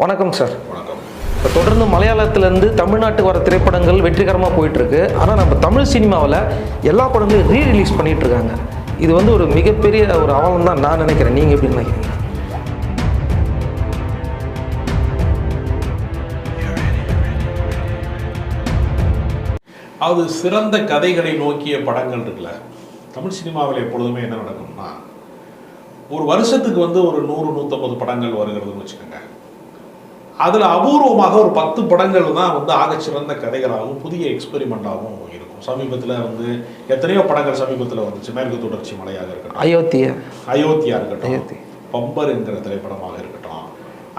வணக்கம் சார் வணக்கம். இப்போ தொடர்ந்து மலையாளத்திலேருந்து தமிழ்நாட்டுக்கு வர திரைப்படங்கள் வெற்றிகரமாக போயிட்டுருக்கு. ஆனால் நம்ம தமிழ் சினிமாவில் எல்லா படங்களையும் ரீ ரிலீஸ் பண்ணிட்டு இருக்காங்க இது வந்து ஒரு மிகப்பெரிய ஒரு அவலம் தான் நான் நினைக்கிறேன். நீங்கள் எப்படி நினைக்கிறீங்க? அது சிறந்த கதைகளை நோக்கிய படங்கள் இருக்குல்ல. தமிழ் சினிமாவில் எப்பொழுதுமே என்ன நடக்கும்னா ஒரு வருஷத்துக்கு வந்து ஒரு நூறு நூற்றம்பது படங்கள் வருகிறதுன்னு வச்சுக்கோங்க. அதில் அபூர்வமாக ஒரு பத்து படங்கள் தான் வந்து ஆகச்சிறந்த கதைகளாகவும் புதிய எக்ஸ்பெரிமெண்ட்டாகவும் இருக்கும். சமீபத்தில் வந்து எத்தனையோ படங்கள் சமீபத்தில் வந்துச்சு. மேற்கு தொடர்ச்சி மலையாக இருக்கட்டும். அயோத்திய. அயோத்தியா இருக்கட்டும். பம்பர் என்கிற திரைப்படமாக இருக்கட்டும்.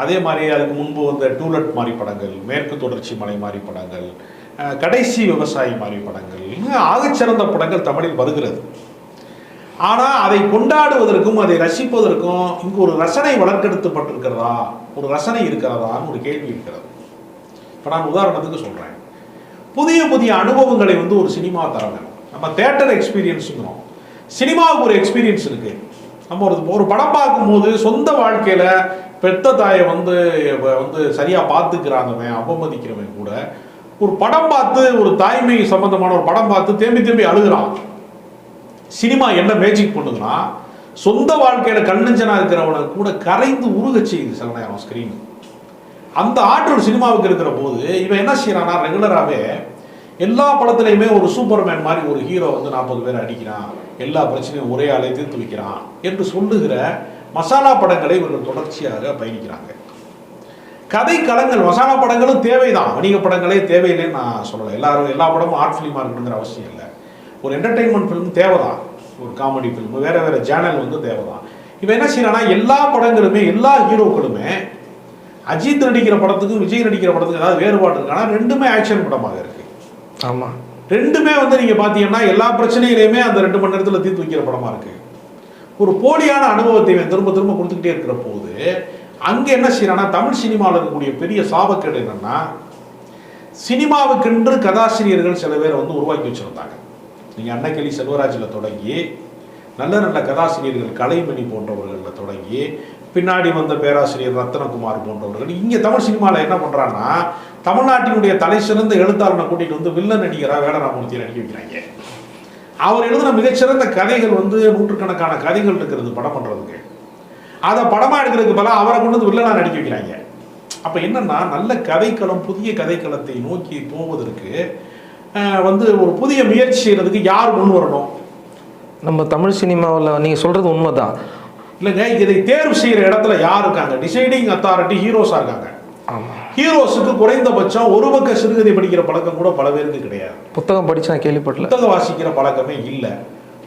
அதே மாதிரி அதுக்கு முன்பு வந்த டூலட் மாதிரி படங்கள் மேற்கு தொடர்ச்சி மலை மாதிரி படங்கள் கடைசி விவசாயி மாதிரி படங்கள் ஆகச்சிறந்த படங்கள் தமிழில் வருகிறது. ஆனால் அதை கொண்டாடுவதற்கும் அதை ரசிப்பதற்கும் இங்கு ஒரு ரசனை வளர்க்கெடுத்துப்பட்டிருக்கிறதா? ஒரு ரசனை இருக்கிறதான்னு ஒரு கேள்வி இருக்கிறது. இப்போ நான் உதாரணத்துக்கு சொல்கிறேன் புதிய புதிய அனுபவங்களை வந்து ஒரு சினிமா தரங்க நம்ம தேட்டர் எக்ஸ்பீரியன்ஸுங்கிறோம் சினிமாவுக்கு ஒரு எக்ஸ்பீரியன்ஸ் இருக்கு. நம்ம ஒரு ஒரு படம் பார்க்கும்போது சொந்த வாழ்க்கையில் பெத்த தாயை வந்து வந்து சரியாக பார்த்துக்கிறாங்கவன் அவமதிக்கிறவன் கூட ஒரு படம் பார்த்து ஒரு தாய்மை சம்பந்தமான ஒரு படம் பார்த்து தேம்பி தேம்பி அழுகுறான். சினிமா என்ன மேஜிக் பண்ணுதுன்னா சொந்த வாழ்க்கையில கண்ணஞ்சனா இருக்கிறவனை கூட கரைந்து உருக செய்யுது சில நேரம் ஸ்கிரீன் அந்த ஆற்றல் சினிமாவுக்கு இருக்கிற போது இவன் என்ன செய்யறானா ரெகுலராகவே எல்லா படத்துலையுமே ஒரு சூப்பர்மேன் மாதிரி ஒரு ஹீரோ வந்து நாற்பது பேர் அடிக்கிறான். எல்லா பிரச்சனையும் ஒரே ஆளை தீர்த்து வைக்கிறான் என்று சொல்லுகிற மசாலா படங்களை இவர்கள் தொடர்ச்சியாக பயணிக்கிறாங்க. கதை களங்கள் மசாலா படங்களும் தேவைதான். வணிக படங்களே தேவையில்லைன்னு நான் சொல்லலை. எல்லாரும் எல்லா படமும் ஆர்ட் ஃபிலிமாக இருக்கணுங்கிற அவசியம் இல்லை. ஒரு என்டர்டெயின்மெண்ட் ஃபிலிம் தேவைதான். ஒரு காமெடி ஃபிலிம் வேற வேற சேனல் வந்து தேவைதான். இவன் என்ன செய்யறானா எல்லா படங்களுமே எல்லா ஹீரோக்களுமே அஜித் நடிக்கிற படத்துக்கும் விஜய் நடிக்கிற படத்துக்கும் ஏதாவது வேறுபாடு இருக்கு ஆனால் ரெண்டுமே ஆக்ஷன் படமாக இருக்கு. ஆமாம் ரெண்டுமே வந்து நீங்க பாத்தீங்கன்னா எல்லா பிரச்சனைகளையுமே அந்த ரெண்டு மணி நேரத்துல தீர்த்து வைக்கிற படமா இருக்கு. ஒரு போலியான அனுபவத்தை திரும்ப திரும்ப கொடுத்துக்கிட்டே இருக்கிற போது அங்க என்ன செய்யறானா தமிழ் சினிமாவில் இருக்கக்கூடிய பெரிய சாபக்கேடு என்னன்னா சினிமாவுக்கென்று கதாசிரியர்கள் சில பேரை வந்து உருவாக்கி வச்சிருந்தாங்க. நீங்கள் அன்னக்கிளி செல்வராஜில் தொடங்கி நல்ல நல்ல கதாசிரியர்கள் கலைமணி போன்றவர்களில் தொடங்கி பின்னாடி வந்த பேராசிரியர் ரத்னகுமார் போன்றவர்கள் இங்கே தமிழ் சினிமாவில் என்ன பண்ணுறாங்கன்னா தமிழ்நாட்டினுடைய தலை சிறந்த எழுத்தாளனை கூட்டிகிட்டு வந்து வில்லன் நடிகராக வேடராமூர்த்தியை நடிக்க வைக்கிறாங்க. அவர் எழுதின மிகச்சிறந்த கதைகள் வந்து நூற்றுக்கணக்கான கதைகள் இருக்கிறது படம் பண்ணுறதுக்கு அதை படமாக எடுக்கிறதுக்கு பல அவரை கொண்டு வந்து வில்லனாக நடிக்க வைக்கிறாங்க. அப்போ என்னன்னா நல்ல கதைக்களம் புதிய கதைக்களத்தை நோக்கி போவதற்கு வந்து ஒரு புதிய முயற்சி செய்யறதுக்கு யார் முன் வரணும்? நம்ம தமிழ் சினிமாவில் நீங்கள் சொல்கிறது உண்மைதான். இல்லைங்க இதை தேர்வு செய்யற இடத்துல யார் இருக்காங்க? டிசைடிங் அத்தாரிட்டி ஹீரோஸா இருக்காங்க. ஹீரோஸுக்கு குறைந்தபட்சம் ஒரு பக்க சிறுகதை படிக்கிற பழக்கம் கூட பல பேருக்கு கிடையாது. புத்தகம் படித்து நான் கேள்விப்படல. புத்தகம் வாசிக்கிற பழக்கமே இல்லை.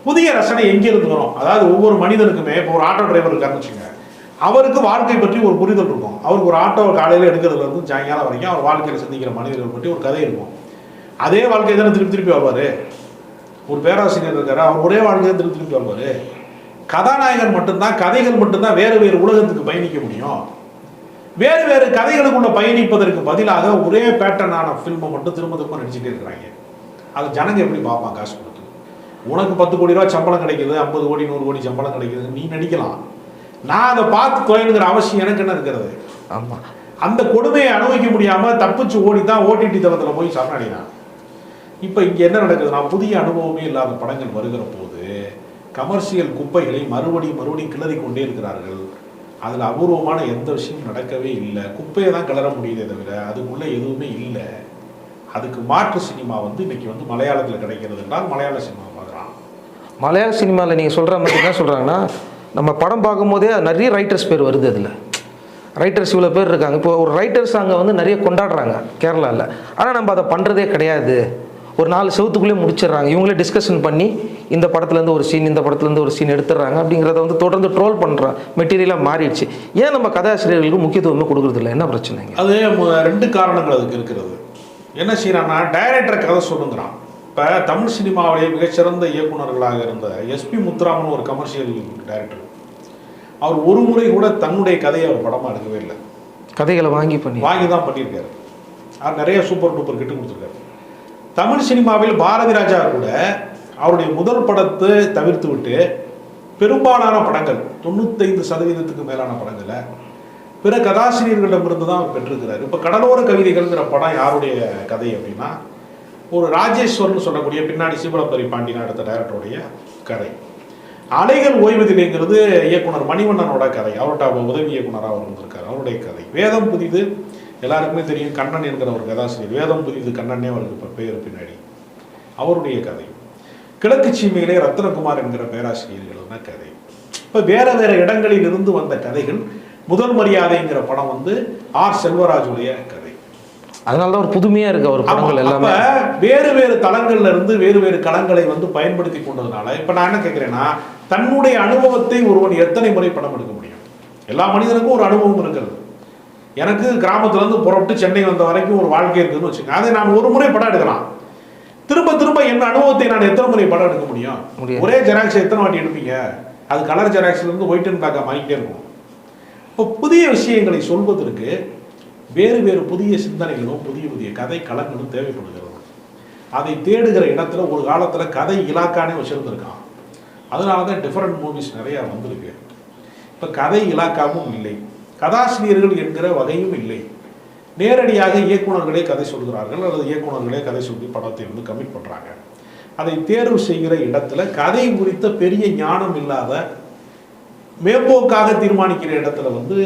புதிய ரசனை எங்கிருந்து வரும்? அதாவது ஒவ்வொரு மனிதனுக்குமே இப்போ ஒரு ஆட்டோ டிரைவர் இருக்காருன்னு வச்சுங்க அவருக்கு வாழ்க்கை பற்றி ஒரு புரிதல் இருக்கும். அவருக்கு ஒரு ஆட்டோ காலையில் எடுக்கிறதுல இருந்து சாயங்காலம் வரைக்கும் அவர் வாழ்க்கையில் சந்திக்கிற மனிதர்கள் பற்றி ஒரு கதை இருக்கும். அதே வாழ்க்கை தானே திருப்பி திருப்பி வருவார்? ஒரு பேராசிரியர் இருக்காரு அவர் ஒரே வாழ்க்கையை திருப்பி திருப்பி வருவார். கதாநாயகன் மட்டும்தான் கதைகள் மட்டும்தான் வேறு வேறு உலகத்துக்கு பயணிக்க முடியும். வேறு வேறு கதைகளுக்குள்ள பயணிப்பதற்கு பதிலாக ஒரே பேட்டர்னான ஃபில்மை மட்டும் திரும்ப திரும்ப நடிச்சுட்டே இருக்கிறாங்க. அது ஜனங்க எப்படி பார்ப்பான் காசு கொடுத்து? உனக்கு பத்து கோடி ரூபா சம்பளம் கிடைக்குது ஐம்பது கோடி நூறு கோடி சம்பளம் கிடைக்குது நீ நடிக்கலாம். நான் அதை பார்த்து தொலைனுங்கிற அவசியம் எனக்கு என்ன இருக்கிறது? ஆமாம் அந்த கொடுமையை அனுபவிக்க முடியாம தப்பிச்சு ஓடி தான் ஓடிடி தளத்தில் போய் சரணடைனான் இப்போ இங்கே என்ன நடக்குதுன்னா புதிய அனுபவமே இல்லாத படங்கள் வருகிற போது கமர்ஷியல் குப்பைகளை மறுபடியும் மறுபடியும் கிளறி கொண்டே இருக்கிறார்கள். அதில் அபூர்வமான எந்த விஷயமும் நடக்கவே இல்லை. குப்பையை தான் கிளற முடியுதே தவிர அதுக்குள்ளே எதுவுமே இல்லை. அதுக்கு மாற்று சினிமா வந்து இன்னைக்கு வந்து மலையாளத்தில் கிடைக்கிறது என்றால் மலையாள சினிமா பார்க்குறான் மலையாள சினிமாவில் நீங்கள் சொல்கிற மாதிரி என்ன சொல்கிறாங்கன்னா நம்ம படம் பார்க்கும்போதே நிறைய ரைட்டர்ஸ் பேர் வருது அதில். ரைட்டர்ஸ் இவ்வளோ பேர் இருக்காங்க. இப்போ ஒரு ரைட்டர்ஸ் அங்கே வந்து நிறைய கொண்டாடுறாங்க கேரளாவில் ஆனால் நம்ம அதை பண்ணுறதே கிடையாது. ஒரு நாலு செவத்துக்குள்ளே முடிச்சிடுறாங்க. இவங்களே டிஸ்கஷன் பண்ணி இந்த படத்துலேருந்து ஒரு சீன் இந்த படத்துலேருந்து ஒரு சீன் எடுத்துடுறாங்க அப்படிங்கிறத வந்து தொடர்ந்து ட்ரோல் பண்ணுற மெட்டீரியலாக மாறிடுச்சு. ஏன் நம்ம கதாசிரியர்களுக்கு முக்கியத்துவமே கொடுக்குறதில்ல? என்ன பிரச்சனைங்க அது ரெண்டு காரணங்கள் அதுக்கு இருக்கிறது. என்ன செய்யறான்னா டைரக்டர் கதை சொல்லுங்கிறான். இப்போ தமிழ் சினிமாவிலேயே மிகச்சிறந்த இயக்குனர்களாக இருந்த எஸ்பி முத்துராமன் ஒரு கமர்ஷியல் டைரக்டர் அவர் ஒரு முறை கூட தன்னுடைய கதையை அவர் படமாக எடுக்கவே இல்லை. கதைகளை வாங்கி பண்ணி. வாங்கி தான் பண்ணியிருக்காரு. அவர் நிறைய சூப்பர் டூப்பர் கிட்ட கொடுத்துருக்காரு. தமிழ் சினிமாவில் பாரதி ராஜா கூட அவருடைய முதல் படத்தை தவிர்த்து விட்டு பெரும்பாலான படங்கள் தொண்ணூத்தைந்து சதவீதத்துக்கு மேலான படங்களை பிற கதாசிரியர்களிடமிருந்து தான் அவர் பெற்றிருக்கிறார். இப்போ கடலோர கவிதைகள்ங்கிற படம் யாருடைய கதை அப்படின்னா ஒரு ராஜேஸ்வர்னு சொல்லக்கூடிய பின்னாடி சீபலப்பரி பாண்டியன் அடுத்த டைரக்டருடைய கதை. அலைகள் ஓய்வதில்லைங்கிறது இயக்குனர் மணிவண்ணனோட கதை. அவர்கிட்ட அவர் உதவி இயக்குனராக அவர் வந்திருக்கார் அவருடைய கதை. வேதம் புதிது எல்லாருக்குமே தெரியும் கண்ணன் என்கிற ஒரு கதாசிரியர். வேதம் புதிது கண்ணனே அவருக்கு இப்போ பேர் பின்னாடி. அவருடைய கதை. கிழக்கு சீமையிலே ரத்னகுமார் என்கிற பேராசிரியர் எழுதின கதை. இப்போ வேற வேற இடங்களில் இருந்து வந்த கதைகள் முதல் மரியாதைங்கிற படம் வந்து ஆர். செல்வராஜுடைய கதை. அதனால தான் ஒரு புதுமையாக இருக்குது அவர் படங்கள். எல்லாமே. வேறு வேறு தளங்கள்ல இருந்து வேறு வேறு களங்களை வந்து பயன்படுத்தி கொண்டதுனால இப்ப நான் என்ன கேட்கிறேன்னா தன்னுடைய அனுபவத்தை ஒருவன் எத்தனை முறை படம் எடுக்க முடியும்? எல்லா மனிதனுக்கும் ஒரு அனுபவம் இருக்கிறது. எனக்கு கிராமத்துல இருந்து புறப்பட்டு சென்னை வந்த வரைக்கும் ஒரு வாழ்க்கை இருக்குதுன்னு வச்சுக்கோங்க. அதை நான் ஒரு முறை படம் எடுக்கலாம். திரும்ப திரும்ப என்ன அனுபவத்தை நான் எத்தனை முறை படம் எடுக்க முடியும். ஒரே ஜெராக்ஸ் எத்தனை வாட்டி எடுப்பீங்க? அது கலர் ஜெராக்ஸ்ல இருந்து ஒயிட் அண்ட் பிளாக்கா மாறிக்கிட்டே இருக்கும். இப்போ புதிய விஷயங்களை சொல்வதற்கு வேறு வேறு புதிய சிந்தனைகளும் புதிய புதிய கதை களங்களும் தேவைப்படுகிறது. அதை தேடுகிற இடத்துல ஒரு காலத்துல கதை இலாக்கானே வச்சிருந்திருக்கான். அதனால தான் டிஃபரெண்ட் மூவிஸ் நிறைய வந்திருக்கு. இப்போ கதை இலாக்காவும் இல்லை. கதாசிரியர்கள் என்கிற வகையும் இல்லை. நேரடியாக இயக்குனர்களே கதை சொல்கிறார்கள் அல்லது இயக்குனர்களே கதை சொல்லி படத்தை வந்து கமிட் பண்ணுறாங்க அதை தேர்வு செய்கிற இடத்துல கதை குறித்த பெரிய ஞானம் இல்லாத மேம்போக்காக தீர்மானிக்கிற இடத்துல வந்து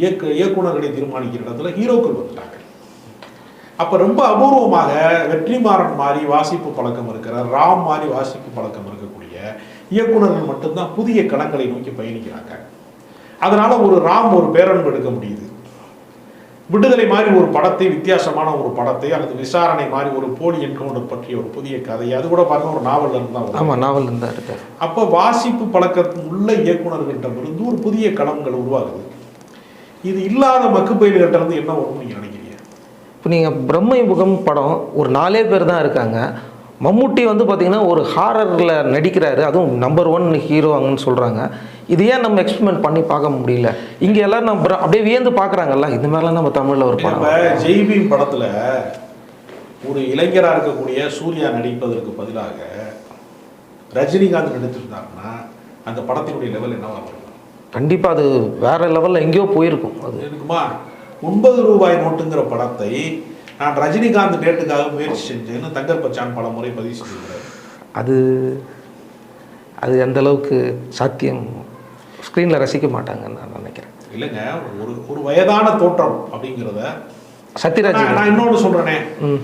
இயக்க இயக்குநர்களை தீர்மானிக்கிற இடத்துல ஹீரோக்கள் வந்துட்டாங்க. அப்போ ரொம்ப அபூர்வமாக வெற்றிமாறன் மாதிரி வாசிப்பு பழக்கம் இருக்கிற ராம் மாதிரி வாசிப்பு பழக்கம் இருக்கக்கூடிய இயக்குனர்கள் மட்டும்தான் புதிய களங்களை நோக்கி பயணிக்கிறாங்க. அதனால ஒரு ராம் ஒரு பேரன்பு எடுக்க முடியுது. விடுதலை மாதிரி ஒரு படத்தை வித்தியாசமான ஒரு படத்தை அல்லது விசாரணை மாதிரி ஒரு போலி என்கவுண்டர் பற்றிய ஒரு புதிய கதை அது கூட பாருங்க ஒரு நாவல்ல இருந்து தான் வருது. ஆமாம் நாவல் இருந்தா இருக்கார் அப்போ வாசிப்பு பழக்கத்தில் உள்ள இயக்குனர்களிடமிருந்து ஒரு புதிய களங்கள் உருவாகுது. இது இல்லாத மக்குப்பயில்கிட்ட இருந்து என்ன வரும்னு நீங்க நினைக்கிறீங்க? இப்போ நீங்கள் பிரம்மை முகம் படம் ஒரு நாலே பேர் தான் இருக்காங்க. மம்முட்டி வந்து பார்த்தீங்கன்னா ஒரு ஹாரரில் நடிக்கிறாரு. அதுவும் நம்பர் ஒன் ஹீரோவாங்கன்னு சொல்கிறாங்க இது ஏன் நம்ம எக்ஸ்பெரிமெண்ட் பண்ணி பார்க்க முடியல? இங்கே எல்லாரும் நம்ம அப்படியே வியந்து பார்க்குறாங்கல்ல? இந்த மாதிரிலாம் நம்ம தமிழில் ஒரு படம். ஜெய்பீம் படத்துல ஒரு இளைஞரா இருக்கக்கூடிய சூர்யா நடிப்பதற்கு பதிலாக ரஜினிகாந்த் நடித்திருந்தாருன்னா அந்த படத்தினுடைய லெவல் என்னவா இருக்கும் கண்டிப்பாக அது வேற லெவலில் எங்கேயோ போயிருக்கும் அது. இருக்குமா? ஒன்பது ரூபாய் நோட்டுங்கிற படத்தை நான் ரஜினிகாந்த் டேட்டுக்காக முயற்சி செஞ்சேன்னு தங்கர் பச்சான் பல முறை பதிவு செஞ்சிருக்கிறார் அது அது எந்த அளவுக்கு சாத்தியம் ஸ்க்ரீனில் ரசிக்க மாட்டாங்கன்னு நான் நினைக்கிறேன். இல்லைங்க ஒரு ஒரு வயதான தோற்றம் அப்படிங்கிறத சத்யராஜ் நான் இன்னொன்று சொல்றேனே. ம்.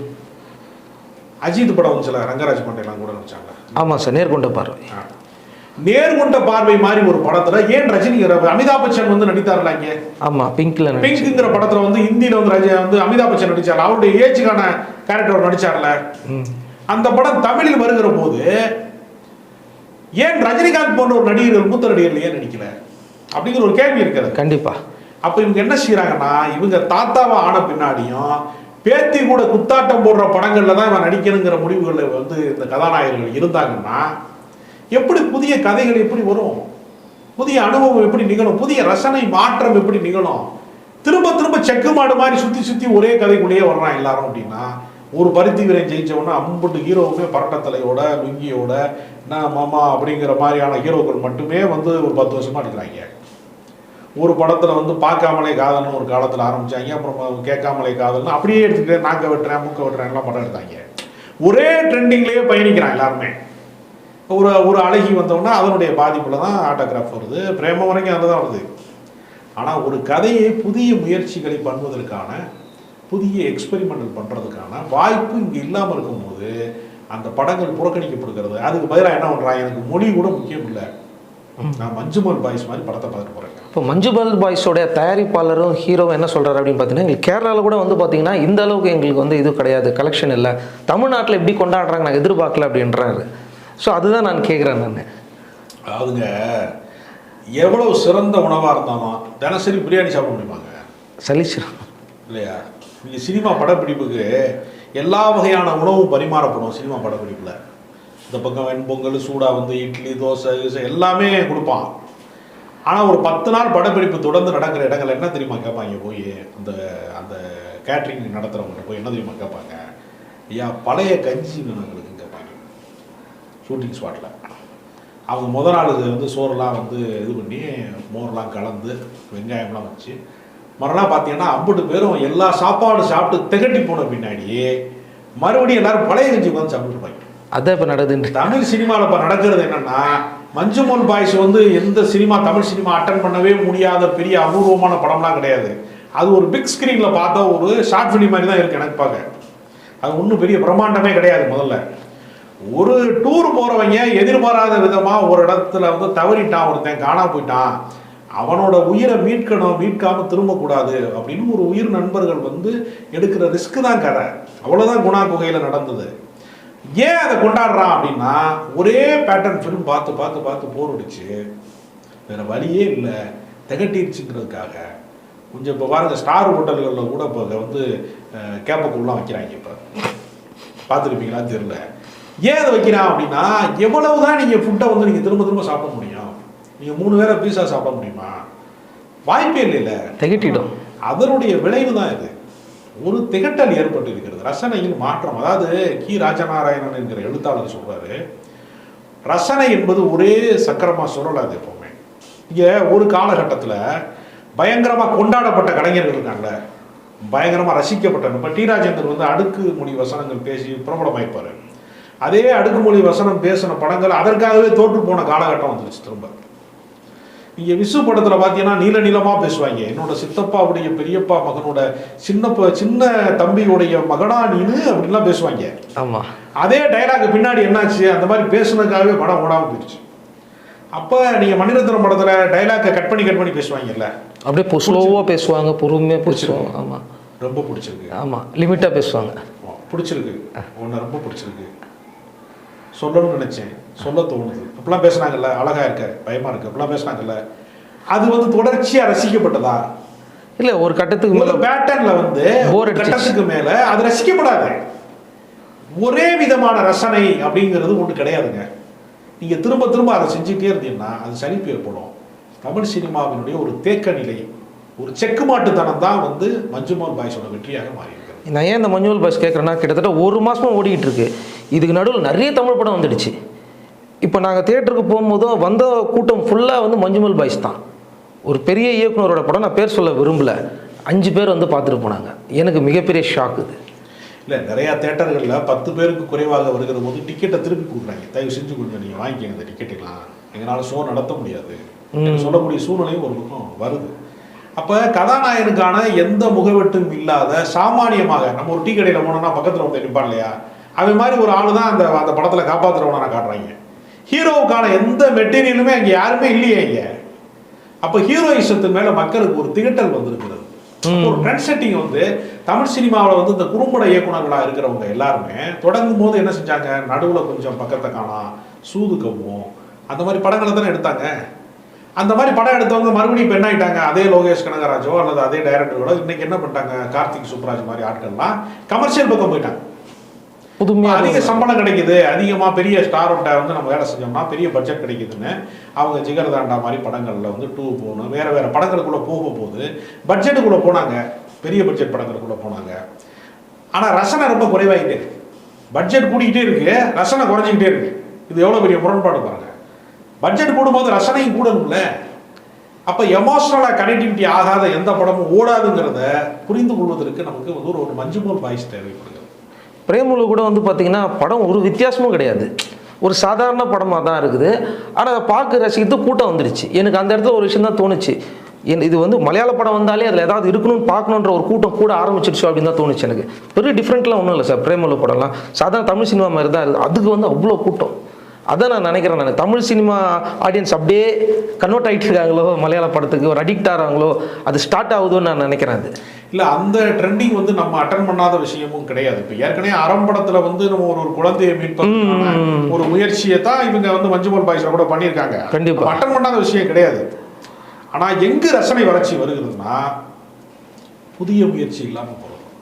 அஜித் படம் வந்துச்சுல ரங்கராஜ் பாண்டியெல்லாம் கூட நடிச்சாங்க. ஆமாம் சார் நேர்கொண்ட பார்வை. நேர்கொண்ட பார்வை மாதிரி ஒரு படத்துல ஏன் ரஜினி அமிதாப் பச்சன் வந்து நடித்தார்ல இங்க. ஆமாம் பிங்க்ல பிங்க்ங்கிற படத்துல வந்து ஹிந்தியில வந்து ரஜி வந்து அமிதாப் பச்சன் நடிச்சார். அவருடைய ஏஜுக்கான கேரக்டர் நடிச்சார்ல. அந்த படம் தமிழில் வருகிற போது ஏன் ரஜினிகாந்த் போன்ற ஒரு நடிகர்கள் மூத்த நடிகர்கள் ஏன் நடிக்கல? அப்படிங்கிற ஒரு கேள்வி இருக்கிறது. கண்டிப்பாக அப்ப இவங்க என்ன செய்யறாங்கன்னா இவங்க தாத்தாவா ஆன பின்னாடியும் பேத்தி கூட குத்தாட்டம் போடுற படங்கள்ல தான் இவன் நடிக்கணுங்கிற முடிவுகள்ல வந்து இந்த கதாநாயகர்கள் இருந்தாங்கன்னா எப்படி புதிய கதைகள் எப்படி வரும்? புதிய அனுபவம் எப்படி நிகழும்? புதிய ரசனை மாற்றம் எப்படி நிகழும்? திரும்ப திரும்ப செக்கு மாடு மாதிரி சுத்தி சுத்தி ஒரே கதைக்குள்ளேயே வர்றான் எல்லாரும் அப்படின்னா ஒரு பருத்தி வீரன் ஜெயிச்சவொன்னே அம்புட்டு ஹீரோவுமே பரட்டத்தலையோட லுங்கியோட நான் மாமா அப்படிங்கிற மாதிரியான ஹீரோக்கள் மட்டுமே வந்து ஒரு பத்து வருஷமா எடுக்கிறாங்க ஒரு படத்தில் வந்து பார்க்காமலே காதல்னு ஒரு காலத்தில் ஆரம்பிச்சாங்க. அப்புறம் கேட்காமலே காதல்னு அப்படியே எடுத்துக்கிட்டு நாக்க வெட்டுறேன் மூக்க வெட்டுறேன்லாம் படம் எடுத்தாங்க. ஒரே ட்ரெண்டிங்லேயே பயணிக்கிறான் எல்லாருமே. ஒரு ஒரு அழகி வந்தோம்னா அதனுடைய பாதிப்பில் தான் ஆட்டோகிராஃப் வருது. பிரேம வரைக்கும் அதில் தான் வருது. ஆனால் ஒரு கதையை புதிய முயற்சிகளை பண்ணுவதற்கான புதிய எக்ஸ்பெரிமெண்டல் பண்றதுக்கான வாய்ப்பு இங்க இல்லாம இருக்கும்போது அந்த படங்கள் புறக்கணிக்கப்படுகிறது. அதுக்கு பதிலாக என்ன பண்றான் எனக்கு மொழி கூட முக்கியம் இல்லை. நான் மஞ்சுமல் பாய்ஸ் மாதிரி படத்தை பார்த்துட்டு போறேன். இப்போ மஞ்சுபால் பாய்ஸோடைய தயாரிப்பாளரும் ஹீரோவும் என்ன சொல்கிறாரு அப்படின்னு பார்த்தீங்கன்னா எங்களுக்கு கேரளாவில் கூட வந்து பார்த்தீங்கன்னா இந்த அளவுக்கு எங்களுக்கு வந்து இது கிடையாது கலெக்ஷன் இல்லை. தமிழ்நாட்டில் எப்படி கொண்டாடுறாங்க நாங்கள் எதிர்பார்க்கல அப்படின்றாரு. ஸோ அதுதான் நான் கேட்குறேன் நான். அதாவதுங்க எவ்வளவு சிறந்த உணவா இருந்தாலும் தினசரி பிரியாணி சாப்பிட முடியுமாங்க? சலிச்சிடும் இல்லையா? நீங்க சினிமா படப்பிடிப்புக்கு எல்லா வகையான உணவும் பரிமாறப்படும் சினிமா படப்பிடிப்பில். இந்த பக்கம் வெண்பொங்கல் சூடாக வந்து இட்லி தோசை கீசை எல்லாமே கொடுப்பான். ஆனால் ஒரு பத்து நாள் படப்பிடிப்பு தொடர்ந்து நடக்கிற இடங்கள் என்ன தெரியுமா கேட்பாங்க போய்? அந்த அந்த கேட்ரிங் நடத்துறவங்க போய் என்ன தெரியுமா கேட்பாங்க ஐயா பழைய கஞ்சி எங்களுக்கு கேட்பாங்க ஷூட்டிங் ஸ்பாட்டில் அவங்க முத நாள் வந்து சோறுலாம் வந்து இது பண்ணி மோர்லாம் கலந்து வெங்காயம்லாம் வச்சு மறுநாள் பார்த்தீங்கன்னா ஐம்பது பேரும் எல்லா சாப்பாடு சாப்பிட்டு திகட்டி போன பின்னாடி மறுபடியும் எல்லாரும் பழைய கஞ்சி வந்து சாப்பிட்டுருப்பாங்க அதான் இப்போ நடக்குதுன்ற தமிழ் சினிமாவில் இப்போ நடக்கிறது என்னன்னா மஞ்சுமோல் பாய்ஸ் வந்து எந்த சினிமா தமிழ் சினிமா அட்டன் பண்ணவே முடியாத பெரிய அபூர்வமான படம்லாம் கிடையாது. அது ஒரு பிக் ஸ்க்ரீனில் பார்த்தா ஒரு ஷார்ட் ஃபிலிம் மாதிரி தான் இருக்கு எனக்கு பார்க்க. அது ஒன்றும் பெரிய பிரம்மாண்டமே கிடையாது முதல்ல. ஒரு டூர் போகிறவங்க எதிர்பாராத விதமாக ஒரு இடத்துல வந்து தவறிட்டான் ஒருத்தன் காணா போயிட்டான். அவனோட உயிரை மீட்கணும் மீட்காம திரும்பக்கூடாது அப்படின்னு ஒரு உயிர் நண்பர்கள் வந்து எடுக்கிற ரிஸ்க் தான் கதை அவ்வளோதான் குணா குகையில் நடந்தது. ஏன் அதை கொண்டாடுறான் அப்படின்னா ஒரே பேட்டர்ன் ஃபிலிம் பார்த்து பார்த்து பார்த்து போர் அடிச்சு வேற வழியே இல்லை. திகட்டிடுச்சுங்கிறதுக்காக கொஞ்சம் இப்போ பாருங்க ஸ்டார் ஹோட்டல்களில் கூட இப்போ வந்து அஹ், வைக்கிறாங்க இப்போ. பார்த்துருப்பீங்களான்னு தெரியல. ஏன் அதை வைக்கிறான் அப்படின்னா எவ்வளவு தான் நீங்கள் ஃபுட்டை வந்து நீங்கள் திரும்ப திரும்ப சாப்பிட முடியும். நீங்கள் மூணு வேளை பீஸா சாப்பிட முடியுமா? வாய்ப்பே இல்லைல்ல. திகட்டிடும். அதனுடைய விளைவு தான் இது. ஒரு திகட்டல் ஏற்பட்டு இருக்கிறது ரசனையில் மாற்றம். அதாவது கி. ராஜநாராயணன் என்கிற எழுத்தாளர் சொல்றாரு ரசனை என்பது ஒரே சக்கரமா சுரலாது எப்பவுமே. இங்க ஒரு காலகட்டத்தில் பயங்கரமா கொண்டாடப்பட்ட கலைஞர்கள் இருக்காங்கல்ல பயங்கரமா ரசிக்கப்பட்ட இப்போ டி. ராஜேந்தர் வந்து அடுக்கு மொழி வசனங்கள் பேசி பிரபலமாய்ப்பாரு. அதே அடுக்குமொழி வசனம் பேசின படங்கள் அதற்காகவே தோற்று போன காலகட்டம் வந்துருச்சு திரும்ப. நீங்க விசு படத்துல பாத்தீங்கன்னா நீல நீளமா பேசுவாங்க. என்னோட சித்தப்பாவுடைய பெரியப்பா மகனோட சின்னப்ப சின்ன தம்பியுடைய மகனா நீனு அப்படின்லாம் பேசுவாங்க. ஆமாம் அதே டைலாக் பின்னாடி என்னாச்சு? அந்த மாதிரி பேசுனதுக்காகவே படம் ஓடாம போயிடுச்சு. அப்ப நீங்க மணிரத்னம் படத்துல டைலாக்கை கட் பண்ணி கட் பண்ணி பேசுவாங்கல்ல? அப்படியே ஸ்லோவாக பேசுவாங்க பொறுமையாக பேசுவாங்க. ஆமாம் ரொம்ப பிடிச்சிருக்கு. ஆமாம் லிமிட்டாக பேசுவாங்க. பிடிச்சிருக்கு. உன்னை ரொம்ப பிடிச்சிருக்கு. சொல்லணும்னு நினைச்சேன். சொல்ல தோணுது. அப்படிலாம் பேசுனாங்கல்ல அழகா இருக்க பயமா இருக்கு அப்படிலாம் பேசுனாங்கல்ல. அது வந்து தொடர்ச்சியா ரசிக்கப்பட்டதா? இல்லை ஒரு கட்டத்துக்கு மேலே பேட்டர்ன்ல வந்து ஒரு. கட்டத்துக்கு மேல அது ரசிக்கப்படாது. ஒரே விதமான ரசனை அப்படிங்கிறது ஒன்று கிடையாதுங்க. நீங்க திரும்ப திரும்ப அதை செஞ்சுட்டே இருந்தீங்கன்னா அது சலிப்பு ஏற்படும் தமிழ் சினிமாவினுடைய ஒரு தேக்க நிலை ஒரு செக்குமாட்டுத்தனம் தான் வந்து மஞ்சுமால் பாய்ஸோட வெற்றியாக மாறி நான் ஏன் இந்த மஞ்சுவல் பாய்ஸ் கேட்குறேன்னா கிட்டத்தட்ட ஒரு மாதமாக ஓடிக்கிட்டு இருக்கு. இதுக்கு நடுவில் நிறைய தமிழ் படம் வந்துடுச்சு. இப்போ நாங்கள் தியேட்டருக்கு போகும்போதோ வந்த கூட்டம் ஃபுல்லாக வந்து மஞ்சுமல் பாய்ஸ் தான். ஒரு பெரிய இயக்குனரோட படம் நான் பேர் சொல்ல விரும்பல. அஞ்சு பேர் வந்து பார்த்துட்டு போனாங்க. எனக்கு மிகப்பெரிய ஷாக் இது. இல்ல நிறைய தேட்டர்கள்ல பத்து பேருக்கு குறைவாக வருகிற போது டிக்கெட்டை திருப்பி கொடுக்குறாங்க. தயவு செஞ்சு கொஞ்சம் நீங்க வாங்கிக்கங்க இந்த டிக்கெட்டுக்கலாம் எங்களால ஷோ நடத்த முடியாது. சொல்லக்கூடிய சூழ்நிலையும் ஒரு பக்கம் வருது. அப்ப கதாநாயகனுக்கான எந்த முகவெட்டும் இல்லாத சாமானியமாக நம்ம ஒரு டீ கடையில போனோம்னா பக்கத்துல வந்து நிற்பான் இல்லையா? அவன் மாதிரி ஒரு ஆளு தான் அந்த அந்த படத்துல காப்பாத்துறவன காட்டுறாங்க ஹீரோவுக்கான எந்த மெட்டீரியலுமே அங்க யாருமே இல்லையே இங்க. அப்ப ஹீரோயிசத்து மேல மக்களுக்கு ஒரு திகட்டல் வந்திருக்கிறது. ஒரு ட்ரெண்ட் செட்டிங் வந்து தமிழ் சினிமாவில் வந்து இந்த குறும்பட இயக்குனர்களாக இருக்கிறவங்க எல்லாருமே தொடங்கும் போது என்ன செஞ்சாங்க? நடுவில் கொஞ்சம் பக்கத்தை காணாம் சூது கவ்வும் அந்த மாதிரி படங்களை தானே எடுத்தாங்க. அந்த மாதிரி படம் எடுத்தவங்க மறுபடியும் இப்போ என்ன ஆயிட்டாங்க அதே லோகேஷ் கனகராஜோ அல்லது அதே டைரக்டரோட இன்னைக்கு என்ன பண்ணிட்டாங்க? கார்த்திக் சுப்ராஜ் மாதிரி ஆட்கள்லாம் கமர்ஷியல் பக்கம் போயிட்டாங்க. புதுமையாக அதிக சம்பளம் கிடைக்குது அதிகமா பெரிய ஸ்டாரோட்ட வந்து நம்ம வேலை செஞ்சோம்னா பெரிய பட்ஜெட் கிடைக்குதுன்னு அவங்க ஜிகர்தாண்டா மாதிரி படங்கள்ல வந்து டூ போகணும் வேற வேற படங்களுக்குள்ள போகும்போது பட்ஜெட்டுக்குள்ள போனாங்க பெரிய பட்ஜெட் படங்களுக்குள்ள போனாங்க. ஆனா ரசனை ரொம்ப குறைவாயிட்டே இருக்கு பட்ஜெட் கூடிக்கிட்டே இருக்கு ரசனை குறைஞ்சிக்கிட்டே இருக்கு. இது எவ்வளவு பெரிய முரண்பாடு பாருங்க. பட்ஜெட் கூடும்போது ரசனையும் கூடணும்ல. அப்ப எமோஷனலா கனெக்டிவிட்டி ஆகாத எந்த படமும் ஓடாதுங்கிறத புரிந்து கொள்வதற்கு நமக்கு வந்து ஒரு ஒரு மஞ்சுமோல் வாய்ஸ் தேவைப்படுகிறது பிரேமுலு கூட வந்து பார்த்தீங்கன்னா படம் ஒரு வித்தியாசமும் கிடையாது. ஒரு சாதாரண படமாக தான் இருக்குது. ஆனால் அதை பார்க்க ரசிக்கிறது கூட்டம் வந்துடுச்சு எனக்கு அந்த இடத்துல ஒரு விஷயம் தான் தோணுச்சு. என் இது வந்து மலையாள படம் வந்தாலே அதில் ஏதாவது இருக்கணும்னு பார்க்கணுன்ற ஒரு கூட்டம் கூட ஆரம்பிச்சிருச்சு அப்படின்னு தான் தோணுச்சு எனக்கு. பெரிய டிஃப்ரெண்ட்லாம் ஒன்றும் இல்லை சார் பிரேமலு படம்லாம். சாதாரண தமிழ் சினிமா மாதிரி தான் இருக்குது அதுக்கு வந்து அவ்வளோ கூட்டம். அதான் நான் நினைக்கிறேன் நான். தமிழ் சினிமா ஆடியன்ஸ் அப்படியே கன்வெர்ட் ஆகிட்டு இருக்காங்களோ மலையாள படத்துக்கு ஒரு அடிக்ட் ஆகிறாங்களோ அது ஸ்டார்ட் ஆகுதுன்னு நான் நினைக்கிறேன் அது. இல்ல அந்த ட்ரெண்டிங் வந்து நம்ம அட்டன் பண்ணாத விஷயமும் கிடையாது. இப்ப ஏற்கனவே அறம்படத்துல வந்து நம்ம ஒரு ஒரு குழந்தையை மீட்பதற்கான ஒரு முயற்சியை தான் இவங்க வந்து மஞ்சுமல் பாய்ஸ்ல கூட பண்ணியிருக்காங்க. கண்டிப்பா. அட்டன் பண்ணாத விஷயம் கிடையாது. ஆனா எங்கு ரசனை வளர்ச்சி வருகிறதுனா புதிய முயற்சி இல்லாம போறது